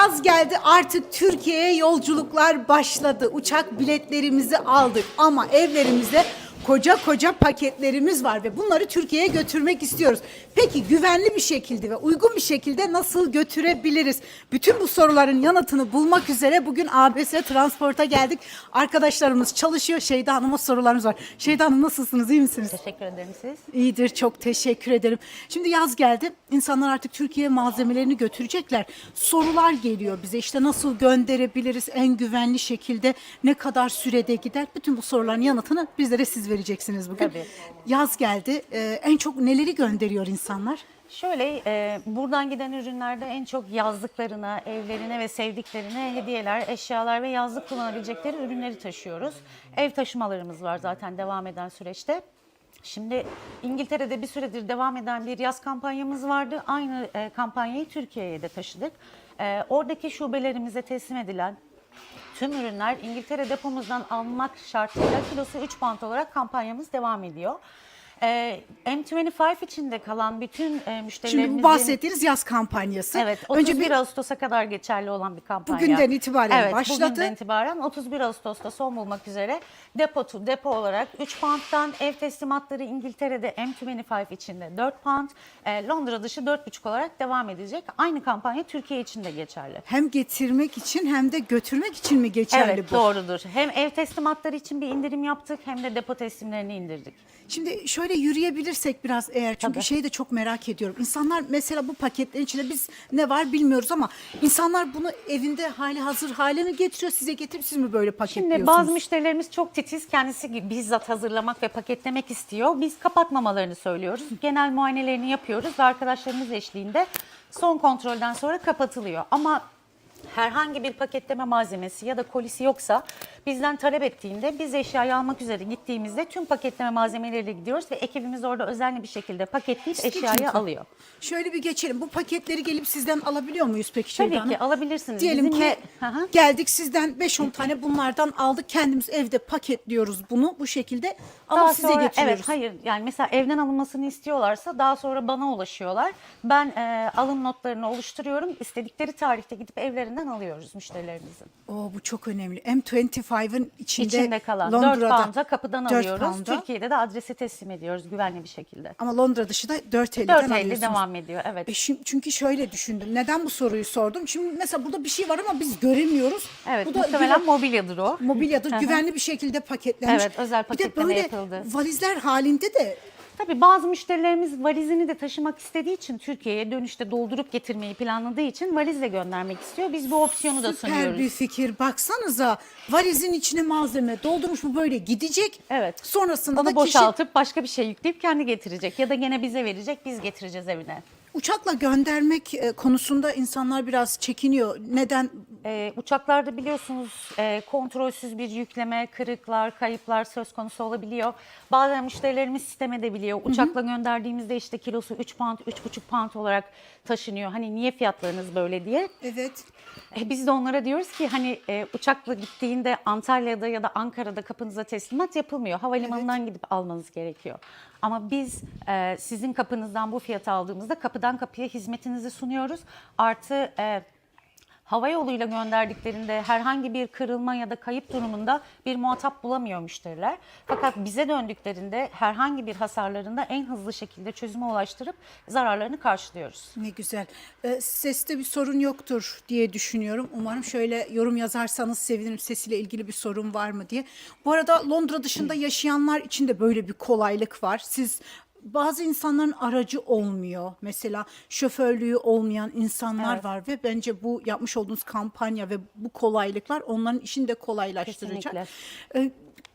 Yaz geldi artık Türkiye'ye yolculuklar başladı. Uçak biletlerimizi aldık ama evlerimizde koca koca paketlerimiz var ve bunları Türkiye'ye götürmek istiyoruz. Peki güvenli bir şekilde ve uygun bir şekilde nasıl götürebiliriz? Bütün bu soruların yanıtını bulmak üzere bugün ABS Transport'a geldik. Arkadaşlarımız çalışıyor. Şeyda Hanım'a sorularımız var. Şeyda Hanım nasılsınız? İyi misiniz? Teşekkür ederim siz. İyidir çok teşekkür ederim. Şimdi yaz geldi. İnsanlar artık Türkiye malzemelerini götürecekler. Sorular geliyor bize işte nasıl gönderebiliriz en güvenli şekilde ne kadar sürede gider? Bütün bu soruların yanıtını bizlere siz vereceksiniz bugün. Tabii. Yaz geldi. Ee, en çok neleri gönderiyor insanlar? Şöyle e, buradan giden ürünlerde en çok yazlıklarına, evlerine ve sevdiklerine hediyeler, eşyalar ve yazlık kullanabilecekleri ürünleri taşıyoruz. Ev taşımalarımız var zaten devam eden süreçte. Şimdi İngiltere'de bir süredir devam eden bir yaz kampanyamız vardı. Aynı e, kampanyayı Türkiye'ye de taşıdık. E, oradaki şubelerimize teslim edilen Tüm ürünler İngiltere depomuzdan almak şartıyla kilosu 3 pound olarak kampanyamız devam ediyor. Ee, M25 içinde kalan bütün e, Şimdi müşterilerimizin... bu bahsettiğiniz yaz kampanyası. Evet, 31 Önce bir Ağustos'a kadar geçerli olan bir kampanya. Bugünden itibaren evet, başladı. bugünden itibaren 31 Ağustos'ta son bulmak üzere depo to depo olarak 3 pound'dan ev teslimatları İngiltere'de M25 içinde 4 pound, e, Londra dışı 4,5 olarak devam edecek. Aynı kampanya Türkiye için de geçerli. hem getirmek için hem de götürmek için mi geçerli Evet bu? doğrudur. Hem ev teslimatları için bir indirim yaptık hem de depo teslimlerini indirdik. Şimdi şöyle yürüyebilirsek biraz eğer çünkü Tabii. şeyi de çok merak ediyorum. İnsanlar mesela bu paketlerin içinde biz ne var bilmiyoruz ama insanlar bunu evinde hali hazır hale mi getiriyor size getirip siz mi böyle paketliyorsunuz? Şimdi bazı müşterilerimiz çok titiz. Kendisi bizzat hazırlamak ve paketlemek istiyor. Biz kapatmamalarını söylüyoruz. Genel muayenelerini yapıyoruz ve arkadaşlarımız eşliğinde son kontrolden sonra kapatılıyor. Ama herhangi bir paketleme malzemesi ya da kolisi yoksa bizden talep ettiğinde biz eşyayı almak üzere gittiğimizde tüm paketleme malzemeleriyle gidiyoruz ve ekibimiz orada özenli bir şekilde paketleyip Siz eşyayı geçin. alıyor. Şöyle bir geçelim. Bu paketleri gelip sizden alabiliyor muyuz peki Tabii Hanım? ki alabilirsiniz. Diyelim Bizimle- ki Hı hı. geldik sizden 5-10 tane bunlardan aldık. Kendimiz evde paketliyoruz bunu bu şekilde Daha size sonra getiriyoruz. evet hayır yani mesela evden alınmasını istiyorlarsa daha sonra bana ulaşıyorlar. Ben e, alım notlarını oluşturuyorum. İstedikleri tarihte gidip evlerinden alıyoruz müşterilerimizin. Oo, bu çok önemli. M25'ın içinde, İçinde kalan Londra'da 4 pound'a kapıdan 4 alıyoruz. pound'a. Türkiye'de de adrese teslim ediyoruz güvenli bir şekilde. Ama Londra dışı da 4.50'den 4.50 alıyorsunuz. devam ediyor evet. E şim- çünkü şöyle düşündüm. Neden bu soruyu sordum? Şimdi mesela burada bir şey var ama biz göremiyoruz. Evet bu da muhtemelen mobilyadır o. mobilyadır. Güvenli bir şekilde paketlenmiş. Evet, özel Bir de paketleme böyle yapıldı. valizler halinde de Tabii bazı müşterilerimiz valizini de taşımak istediği için Türkiye'ye dönüşte doldurup getirmeyi planladığı için valizle göndermek istiyor. Biz bu opsiyonu da süper sunuyoruz. bir fikir. Baksanıza valizin içine malzeme doldurmuş bu böyle gidecek. Evet. Sonrasında da Onu kişi boşaltıp başka bir şey yükleyip kendi getirecek ya da gene bize verecek biz getireceğiz evine. Uçakla göndermek e, konusunda insanlar biraz çekiniyor. Neden? Ee, uçaklarda biliyorsunuz e, kontrolsüz bir yükleme, kırıklar, kayıplar söz konusu olabiliyor. Bazen müşterilerimiz sistem edebiliyor. Uçakla gönderdiğimizde işte kilosu 3 pound, 3,5 pound olarak taşınıyor. Hani niye fiyatlarınız böyle diye. Evet. E, biz de onlara diyoruz ki hani e, uçakla gittiğinde Antalya'da ya da Ankara'da kapınıza teslimat yapılmıyor. Havalimanından gidip almanız gerekiyor. Ama biz e, sizin kapınızdan bu fiyatı aldığımızda kapıdan kapıya hizmetinizi sunuyoruz. Artı e, hava yoluyla gönderdiklerinde herhangi bir kırılma ya da kayıp durumunda bir muhatap bulamıyor müşteriler. Fakat bize döndüklerinde herhangi bir hasarlarında en hızlı şekilde çözüme ulaştırıp zararlarını karşılıyoruz. Ne güzel. Ee, seste bir sorun yoktur diye düşünüyorum. Umarım şöyle yorum yazarsanız sevinirim sesiyle ilgili bir sorun var mı diye. Bu arada Londra dışında yaşayanlar için de böyle bir kolaylık var. Siz bazı insanların aracı olmuyor. Mesela şoförlüğü olmayan insanlar Evet. var ve bence bu yapmış olduğunuz kampanya ve bu kolaylıklar onların işini de kolaylaştıracak. Kesinlikle. Ee,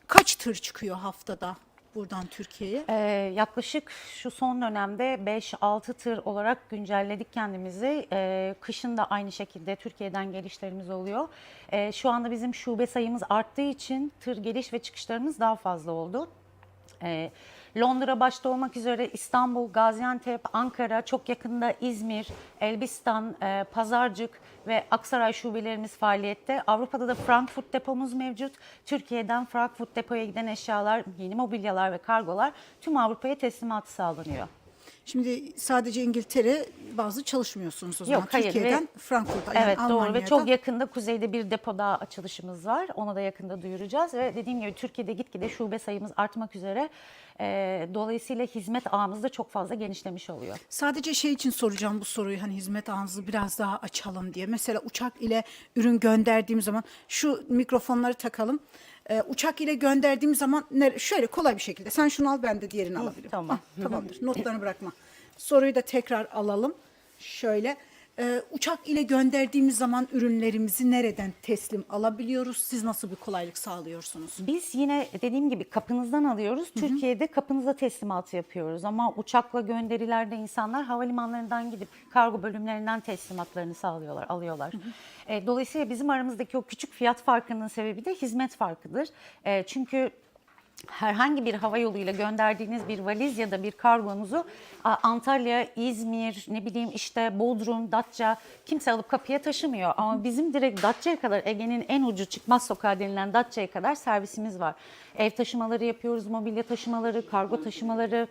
kaç tır çıkıyor haftada buradan Türkiye'ye? Ee, yaklaşık şu son dönemde 5-6 tır olarak güncelledik kendimizi. Ee, kışın da aynı şekilde Türkiye'den gelişlerimiz oluyor. Ee, şu anda bizim şube sayımız arttığı için tır geliş ve çıkışlarımız daha fazla oldu. Ee, Londra başta olmak üzere İstanbul, Gaziantep, Ankara, çok yakında İzmir, Elbistan, e, Pazarcık ve Aksaray şubelerimiz faaliyette. Avrupa'da da Frankfurt depomuz mevcut. Türkiye'den Frankfurt depoya giden eşyalar, yeni mobilyalar ve kargolar tüm Avrupa'ya teslimatı sağlanıyor. Şimdi sadece İngiltere bazı çalışmıyorsunuz o zaman. Yok, hayır ve- Türkiye'den Frankfurt'a yani Evet doğru ve çok yakında kuzeyde bir depo daha açılışımız var. Onu da yakında duyuracağız ve dediğim gibi Türkiye'de gitgide şube sayımız artmak üzere. Ee, dolayısıyla hizmet ağımız da çok fazla genişlemiş oluyor. Sadece şey için soracağım bu soruyu hani hizmet ağınızı biraz daha açalım diye. Mesela uçak ile ürün gönderdiğim zaman şu mikrofonları takalım. Ee, uçak ile gönderdiğim zaman şöyle kolay bir şekilde sen şunu al ben de diğerini alabilirim. tamam. Ah, tamamdır notlarını bırakma. Soruyu da tekrar alalım. Şöyle e, uçak ile gönderdiğimiz zaman ürünlerimizi nereden teslim alabiliyoruz? Siz nasıl bir kolaylık sağlıyorsunuz? Biz yine dediğim gibi kapınızdan alıyoruz. Türkiye'de kapınıza teslimatı yapıyoruz. Ama uçakla gönderilerde insanlar havalimanlarından gidip kargo bölümlerinden teslimatlarını sağlıyorlar, alıyorlar. E, dolayısıyla bizim aramızdaki o küçük fiyat farkının sebebi de hizmet farkıdır. E, çünkü herhangi bir hava yoluyla gönderdiğiniz bir valiz ya da bir kargonuzu Antalya, İzmir, ne bileyim işte Bodrum, Datça kimse alıp kapıya taşımıyor. Ama bizim direkt Datça'ya kadar Ege'nin en ucu çıkmaz sokağı denilen Datça'ya kadar servisimiz var. Ev taşımaları yapıyoruz, mobilya taşımaları, kargo taşımaları.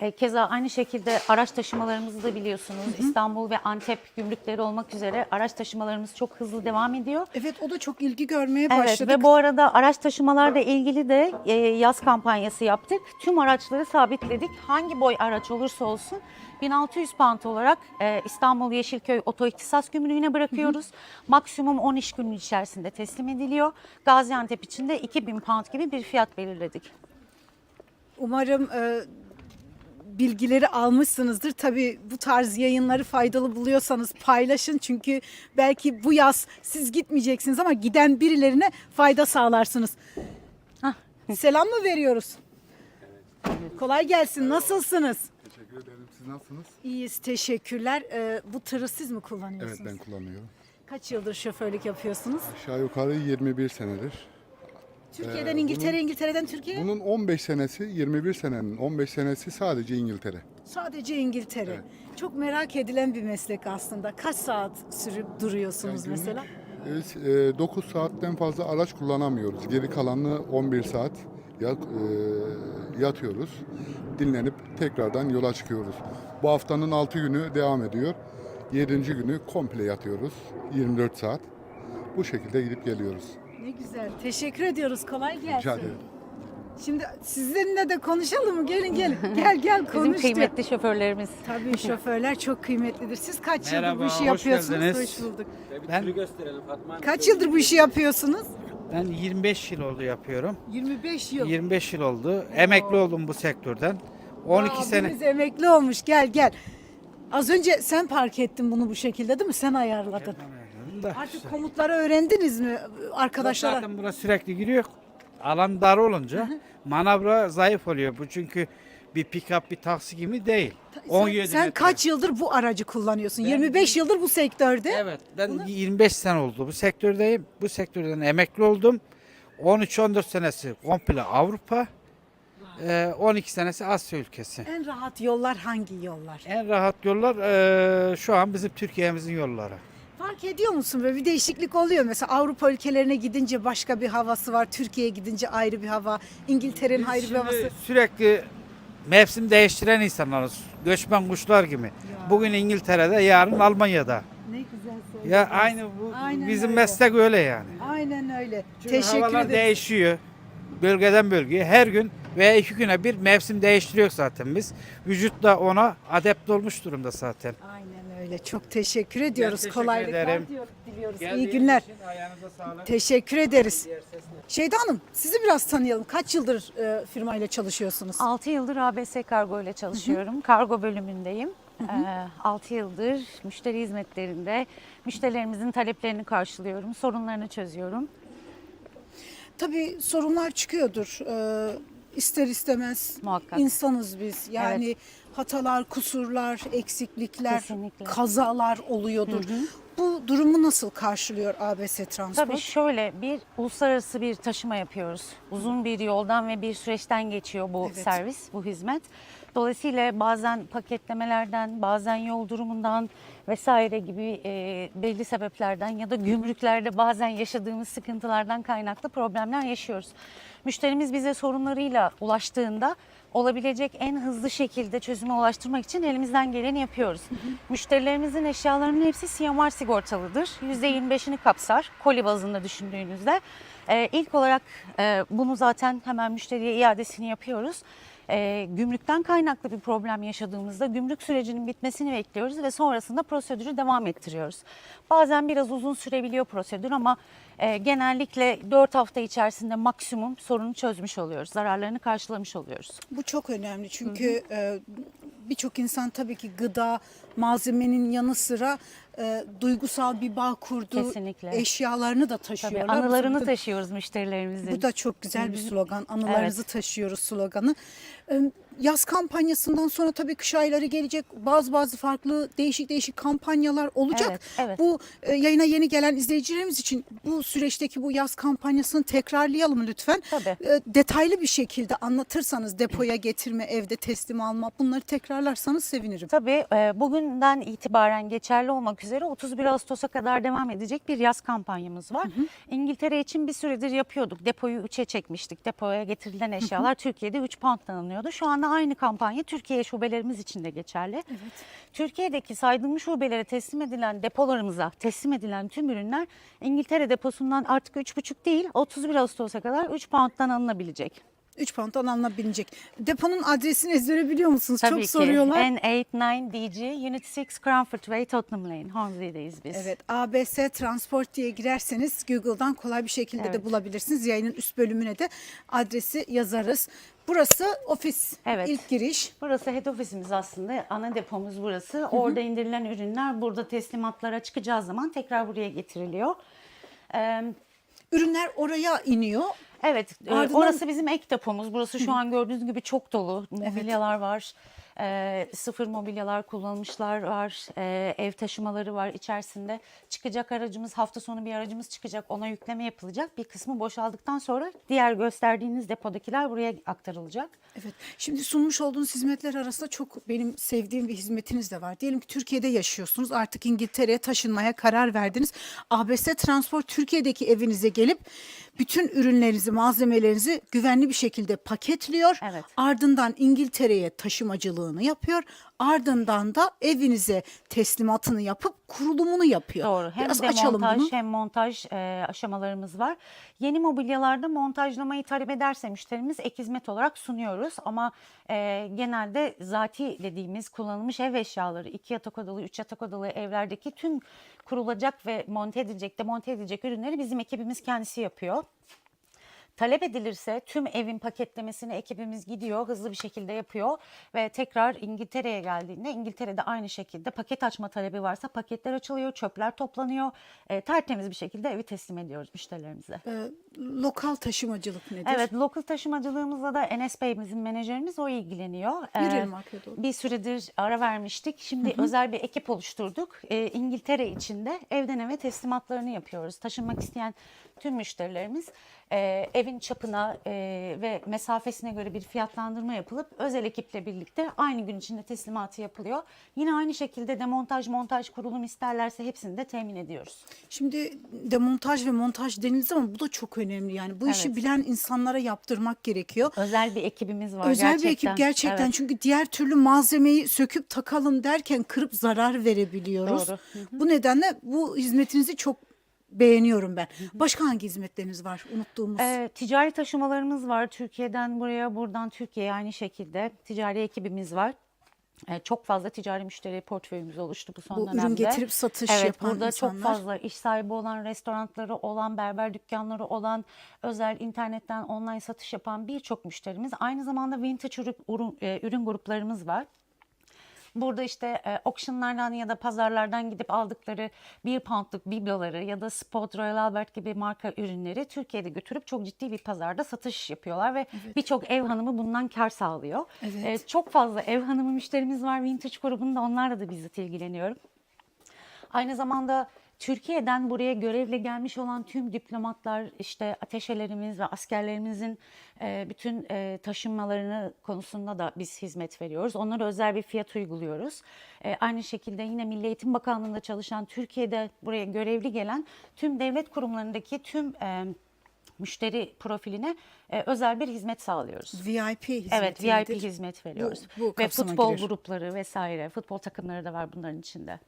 E, Keza aynı şekilde araç taşımalarımızı da biliyorsunuz. İstanbul ve Antep gümrükleri olmak üzere araç taşımalarımız çok hızlı devam ediyor. Evet o da çok ilgi görmeye Evet ve bu arada araç taşımalarla ilgili de e, yaz kampanyası yaptık. Tüm araçları sabitledik. Hangi boy araç olursa olsun 1600 pound olarak e, İstanbul Yeşilköy Oto İhtisas Gümrüğü'ne bırakıyoruz. Maksimum 10 iş günü içerisinde teslim ediliyor. Gaziantep için de 2000 pound gibi bir fiyat belirledik. Umarım e, bilgileri almışsınızdır. Tabii bu tarz yayınları faydalı buluyorsanız paylaşın. Çünkü belki bu yaz siz gitmeyeceksiniz ama giden birilerine fayda sağlarsınız. Hah. Selam mı veriyoruz? Kolay gelsin. Nasılsınız? Teşekkür ederim. Siz nasılsınız? İyiyiz. Teşekkürler. E, bu tırı siz mi Evet kullanıyorsunuz? ben kullanıyorum. Kaç yıldır şoförlük yapıyorsunuz? Aşağı yukarı 21 senedir. Türkiye'den Ee, İngiltere, İngiltere'den Türkiye? Bunun 15 senesi, 21 senenin 15 senesi sadece İngiltere. Sadece İngiltere. Çok merak edilen bir meslek aslında. Kaç saat sürüp duruyorsunuz mesela? Biz 9 saatten fazla araç kullanamıyoruz. Geri kalanını 11 saat yat, e, yatıyoruz. Dinlenip tekrardan yola çıkıyoruz. Bu haftanın 6 günü devam ediyor. 7. günü komple yatıyoruz. 24 saat. Bu şekilde gidip geliyoruz. Güzel. Teşekkür ediyoruz. Kolay gelsin. Rica ederim. Şimdi sizinle de konuşalım mı? Gelin gelin. Gel gel Bizim konuş. diyor. kıymetli şoförlerimiz. Tabii şoförler çok kıymetlidir. Siz kaç yıldır bu Merhaba, işi hoş yapıyorsunuz? geldiniz. Hoş bulduk. Ben gösterelim Fatma Hanım. Kaç yıldır bu işi yapıyorsunuz? ben 25 yıl oldu yapıyorum. 25 yıl. 25 yıl oldu. Emekli oldum bu sektörden. 12 Abimiz sene emekli olmuş. Gel gel. Az önce sen park ettin bunu bu şekilde değil mi? Sen ayarladın. Da Artık işte. komutları öğrendiniz mi arkadaşlara? Zaten burası sürekli giriyor. Alan dar olunca manavra zayıf oluyor. Bu çünkü bir pick-up bir taksi gibi değil. Sen, 17 sen metre. kaç yıldır bu aracı kullanıyorsun? 25 yıldır bu sektörde. Evet ben 25 sene oldu bu sektördeyim. Bu sektörden emekli oldum. 13-14 senesi komple Avrupa. Ee, 12 senesi Asya ülkesi. En rahat yollar hangi yollar? En rahat yollar eee, şu an bizim Türkiye'mizin yolları. Fark ediyor musun böyle bir değişiklik oluyor mesela Avrupa ülkelerine gidince başka bir havası var, Türkiye'ye gidince ayrı bir hava, İngiltere'nin Biz ayrı bir şimdi havası. sürekli mevsim değiştiren insanlarız. Göçmen kuşlar gibi. Bugün İngiltere'de, yarın Almanya'da. Ne güzel söyledin. Ya aynı bu Aynen bizim öyle. meslek öyle yani. Aynen öyle. Çünkü Teşekkür havalar ederim. değişiyor. Bölgeden bölgeye her gün veya iki güne bir mevsim değiştiriyor zaten biz. Vücut da ona adept olmuş durumda zaten. Aynen öyle. Çok teşekkür ediyoruz. teşekkür Kolaylıklar ederim. diyor- diliyoruz. İyi Geldiğiniz günler. için ayağınıza sağlık. Teşekkür ederiz. Şeyda Hanım sizi biraz tanıyalım. Kaç yıldır e, firmayla çalışıyorsunuz? 6 yıldır ABS Kargo ile çalışıyorum. Kargo bölümündeyim. 6 yıldır müşteri hizmetlerinde müşterilerimizin taleplerini karşılıyorum, sorunlarını çözüyorum. Tabii sorunlar çıkıyordur. Ee, ister istemez Muhakkak. insanız biz. Yani hatalar, kusurlar, eksiklikler, Kesinlikle. kazalar oluyordur. Bu durumu nasıl karşılıyor ABS Transport? Tabii şöyle bir uluslararası bir taşıma yapıyoruz. Uzun bir yoldan ve bir süreçten geçiyor bu Evet. servis, bu hizmet. Dolayısıyla bazen paketlemelerden, bazen yol durumundan vesaire gibi e, belli sebeplerden ya da gümrüklerde bazen yaşadığımız sıkıntılardan kaynaklı problemler yaşıyoruz. Müşterimiz bize sorunlarıyla ulaştığında olabilecek en hızlı şekilde çözüme ulaştırmak için elimizden geleni yapıyoruz. Müşterilerimizin eşyalarının hepsi CMR sigortalıdır. %25'ini kapsar koli bazında düşündüğünüzde. Ee, ilk olarak e, bunu zaten hemen müşteriye iadesini yapıyoruz. Ee, gümrükten kaynaklı bir problem yaşadığımızda gümrük sürecinin bitmesini bekliyoruz ve sonrasında prosedürü devam ettiriyoruz. Bazen biraz uzun sürebiliyor prosedür ama e, genellikle 4 hafta içerisinde maksimum sorunu çözmüş oluyoruz. Zararlarını karşılamış oluyoruz. Bu çok önemli çünkü e, birçok insan tabii ki gıda malzemenin yanı sıra e, duygusal bir bağ kurduğu Kesinlikle. eşyalarını da Tabii taşıyorlar. anılarını Bu taşıyoruz müşterilerimizin. Bu da çok güzel bir slogan. Anılarınızı taşıyoruz sloganı. Ee, Yaz kampanyasından sonra tabii kış ayları gelecek. Bazı bazı farklı değişik değişik kampanyalar olacak. Evet, evet. Bu e, yayına yeni gelen izleyicilerimiz için bu süreçteki bu yaz kampanyasını tekrarlayalım lütfen. Tabii. E, Detaylı bir şekilde anlatırsanız depoya getirme, evde teslim alma bunları tekrarlarsanız sevinirim. Tabii e, bugünden itibaren geçerli olmak üzere 31 Ağustos'a kadar devam edecek bir yaz kampanyamız var. İngiltere için bir süredir yapıyorduk. Depoyu 3'e çekmiştik. Depoya getirilen eşyalar Türkiye'de 3 pound'dan alınıyordu. Şu anda aynı kampanya Türkiye şubelerimiz için de geçerli. Türkiye'deki saydığım şubelere teslim edilen depolarımıza teslim edilen tüm ürünler İngiltere deposundan artık 3,5 değil 31 Ağustos'a kadar 3 pound'dan alınabilecek. 3 pound'dan alınabilecek. Deponun adresini ezbere biliyor musunuz? Tabii Çok ki. soruyorlar. N89DG Unit 6 Cranford Way Tottenham Lane Hornsey'deyiz biz. Evet ABC Transport diye girerseniz Google'dan kolay bir şekilde de Evet. bulabilirsiniz. Yayının üst bölümüne de adresi yazarız. Burası ofis Evet. ilk giriş. Burası head ofisimiz aslında. Ana depomuz burası. Orada indirilen ürünler burada teslimatlara çıkacağı zaman tekrar buraya getiriliyor. Ee, Ürünler oraya iniyor. Evet, e, Ardından- orası bizim ek depomuz. Burası şu an gördüğünüz gibi çok dolu. Mobilyalar var, e, sıfır mobilyalar kullanılmışlar var, e, ev taşımaları var içerisinde. Çıkacak aracımız, hafta sonu bir aracımız çıkacak, ona yükleme yapılacak. Bir kısmı boşaldıktan sonra diğer gösterdiğiniz depodakiler buraya aktarılacak. Evet. Şimdi sunmuş olduğunuz hizmetler arasında çok benim sevdiğim bir hizmetiniz de var. Diyelim ki Türkiye'de yaşıyorsunuz. Artık İngiltere'ye taşınmaya karar verdiniz. ABS Transport Türkiye'deki evinize gelip bütün ürünlerinizi, malzemelerinizi güvenli bir şekilde paketliyor. Evet. Ardından İngiltere'ye taşımacılığını yapıyor. Ardından da evinize teslimatını yapıp kurulumunu yapıyor. Doğru. Hem Biraz de açalım montaj bunu. hem montaj e, aşamalarımız var. Yeni mobilyalarda montajlamayı talep ederse müşterimiz ek hizmet olarak sunuyoruz. Ama e, genelde zati dediğimiz kullanılmış ev eşyaları, iki yatak odalı, üç yatak odalı evlerdeki tüm kurulacak ve monte edilecek, demonte edilecek ürünleri bizim ekibimiz kendisi yapıyor. Talep edilirse tüm evin paketlemesini ekibimiz gidiyor, hızlı bir şekilde yapıyor ve tekrar İngiltere'ye geldiğinde İngiltere'de aynı şekilde paket açma talebi varsa paketler açılıyor, çöpler toplanıyor. E, tertemiz bir şekilde evi teslim ediyoruz müşterilerimize. Ee, lokal taşımacılık nedir? Evet, lokal taşımacılığımızla da Enes Bey bizim menajerimiz o ilgileniyor. Yürüyelim arkaya doğru. Bir süredir ara vermiştik. Şimdi özel bir ekip oluşturduk. Ee, İngiltere içinde evden eve teslimatlarını yapıyoruz. Taşınmak isteyen tüm müşterilerimiz e, evin çapına e, ve mesafesine göre bir fiyatlandırma yapılıp özel ekiple birlikte aynı gün içinde teslimatı yapılıyor. Yine aynı şekilde demontaj, montaj, kurulum isterlerse hepsini de temin ediyoruz. Şimdi demontaj ve montaj denildi ama bu da çok önemli. Yani bu işi Evet. bilen insanlara yaptırmak gerekiyor. Özel bir ekibimiz var Özel gerçekten. bir ekip gerçekten Evet. çünkü diğer türlü malzemeyi söküp takalım derken kırıp zarar verebiliyoruz. Doğru. Bu nedenle bu hizmetinizi çok beğeniyorum ben. Başka hangi hizmetleriniz var unuttuğumuz? Ee, ticari taşımalarımız var. Türkiye'den buraya, buradan Türkiye'ye aynı şekilde ticari ekibimiz var. Ee, çok fazla ticari müşteri portföyümüz oluştu bu son Bu ürün dönemde. getirip satış evet, yapan burada çok insanlar. fazla iş sahibi olan, restoranları olan, berber dükkanları olan, özel internetten online satış yapan birçok müşterimiz. Aynı zamanda vintage ürün, ürün, e, ürün gruplarımız var. Burada işte e, auctionlardan ya da pazarlardan gidip aldıkları bir poundluk bibloları ya da Spot, Royal Albert gibi marka ürünleri Türkiye'de götürüp çok ciddi bir pazarda satış yapıyorlar ve birçok ev hanımı bundan kar sağlıyor. Evet. E, çok fazla ev hanımı müşterimiz var. Vintage grubunda onlarla da bizzat ilgileniyorum. Aynı zamanda Türkiye'den buraya görevle gelmiş olan tüm diplomatlar, işte ateşelerimiz ve askerlerimizin e, bütün e, taşınmalarını konusunda da biz hizmet veriyoruz. Onlara özel bir fiyat uyguluyoruz. E, aynı şekilde yine Milli Eğitim Bakanlığı'nda çalışan, Türkiye'de buraya görevli gelen tüm devlet kurumlarındaki tüm e, müşteri profiline e, özel bir hizmet sağlıyoruz. VIP hizmeti Evet, VIP nedir? hizmet veriyoruz. Bu- bu Ve futbol girer. grupları vesaire, futbol takımları da var bunların içinde.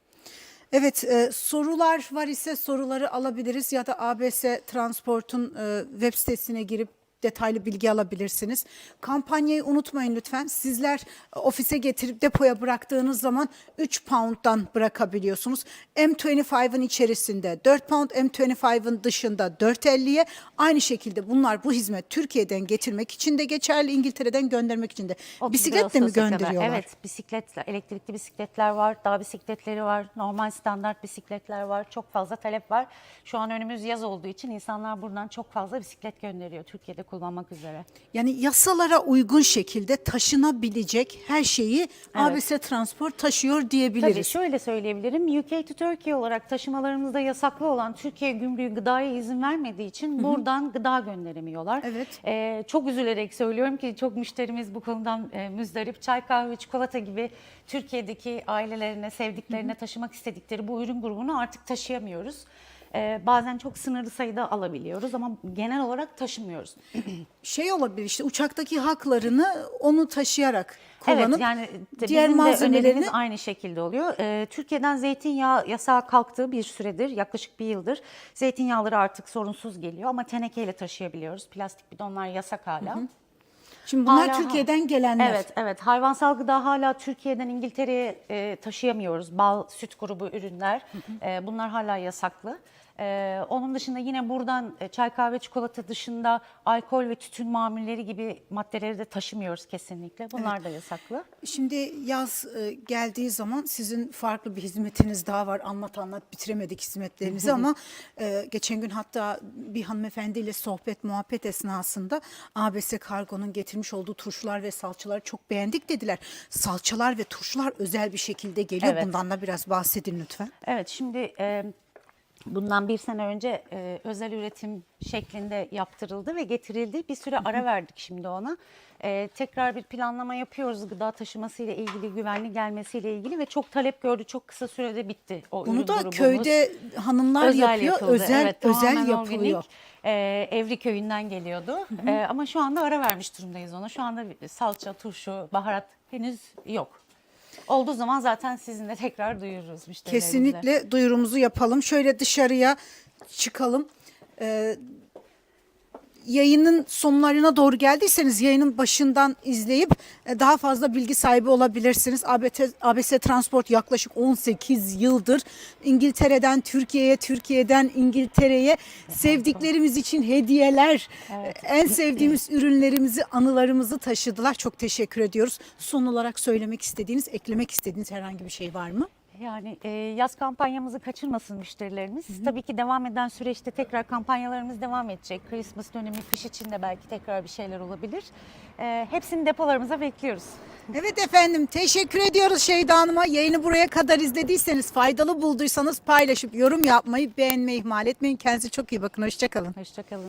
Evet e, sorular var ise soruları alabiliriz ya da ABS Transport'un e, web sitesine girip detaylı bilgi alabilirsiniz. Kampanyayı unutmayın lütfen. Sizler e, ofise getirip depoya bıraktığınız zaman 3 pound'dan bırakabiliyorsunuz. M25'ın içerisinde 4 pound, M25'ın dışında 4.50'ye aynı şekilde bunlar bu hizmet Türkiye'den getirmek için de geçerli, İngiltere'den göndermek için de. 31 Bisikletle mi kadar. gönderiyorlar? Evet, bisikletle, elektrikli bisikletler var, dağ bisikletleri var, normal standart bisikletler var. Çok fazla talep var. Şu an önümüz yaz olduğu için insanlar buradan çok fazla bisiklet gönderiyor Türkiye'de kullanmak üzere. Yani yasalara uygun şekilde taşınabilecek her şeyi ABS Transport taşıyor diyebiliriz. Tabii şöyle söyleyebilirim. UK to Turkey olarak taşımalarımızda yasaklı olan Türkiye gümrüğü gıdaya izin vermediği için buradan gıda gönderemiyorlar. Evet. Ee, çok üzülerek söylüyorum ki çok müşterimiz bu konudan e, müzdarip. Çay, kahve, çikolata gibi Türkiye'deki ailelerine, sevdiklerine taşımak istedikleri bu ürün grubunu artık taşıyamıyoruz. Ee, bazen çok sınırlı sayıda alabiliyoruz ama genel olarak taşımıyoruz. Şey olabilir işte uçaktaki haklarını onu taşıyarak kullanıp Evet yani diğer malzemelerini aynı şekilde oluyor. Ee, Türkiye'den zeytinyağı yasağı kalktığı bir süredir, yaklaşık bir yıldır zeytinyağları artık sorunsuz geliyor ama tenekeyle taşıyabiliyoruz. Plastik bidonlar yasak hala. şimdi bunlar Hala- Türkiye'den gelenler. Evet, evet. Hayvansal gıda hala Türkiye'den İngiltere'ye e, taşıyamıyoruz. Bal, süt grubu ürünler. E, bunlar hala yasaklı. E, onun dışında yine buradan e, çay, kahve, çikolata dışında alkol ve tütün mamulleri gibi maddeleri de taşımıyoruz kesinlikle. Bunlar da yasaklı. Şimdi yaz e, geldiği zaman sizin farklı bir hizmetiniz daha var. Anlat anlat bitiremedik hizmetlerinizi ama e, geçen gün hatta bir hanımefendiyle sohbet muhabbet esnasında ABS Kargo'nun getirmiş olduğu turşular ve salçaları çok beğendik dediler. Salçalar ve turşular özel bir şekilde geliyor. Evet. Bundan da biraz bahsedin lütfen. Evet şimdi e, bundan bir sene önce e, özel üretim şeklinde yaptırıldı ve getirildi. Bir süre ara verdik şimdi ona. E, tekrar bir planlama yapıyoruz gıda taşıması ile ilgili, güvenli gelmesiyle ilgili ve çok talep gördü. Çok kısa sürede bitti o ürün Bunu da grubumuz. köyde hanımlar yapıyor. yapıldı. Özel Evet, özel yapılıyor. organik. E, Evri köyünden geliyordu. E, ama şu anda ara vermiş durumdayız ona. Şu anda salça, turşu, baharat henüz yok. Olduğu zaman zaten sizinle tekrar duyururuz müşterilerimize. Kesinlikle duyurumuzu yapalım. Şöyle dışarıya çıkalım. Ee, yayının sonlarına doğru geldiyseniz yayının başından izleyip e, daha fazla bilgi sahibi olabilirsiniz. ABT, ABS Transport yaklaşık 18 yıldır İngiltere'den Türkiye'ye, Türkiye'den İngiltere'ye sevdiklerimiz için hediyeler, e, en sevdiğimiz ürünlerimizi, anılarımızı taşıdılar. Çok teşekkür ediyoruz. Son olarak söylemek istediğiniz, eklemek istediğiniz herhangi bir şey var mı? Yani e, yaz kampanyamızı kaçırmasın müşterilerimiz. Tabii ki devam eden süreçte tekrar kampanyalarımız devam edecek. Christmas dönemi, kış için de belki tekrar bir şeyler olabilir. E, hepsini depolarımıza bekliyoruz. Evet efendim teşekkür ediyoruz Şeyda Hanım'a. Yayını buraya kadar izlediyseniz, faydalı bulduysanız paylaşıp yorum yapmayı, beğenmeyi ihmal etmeyin. Kendinize çok iyi bakın. Hoşçakalın. Hoşçakalın.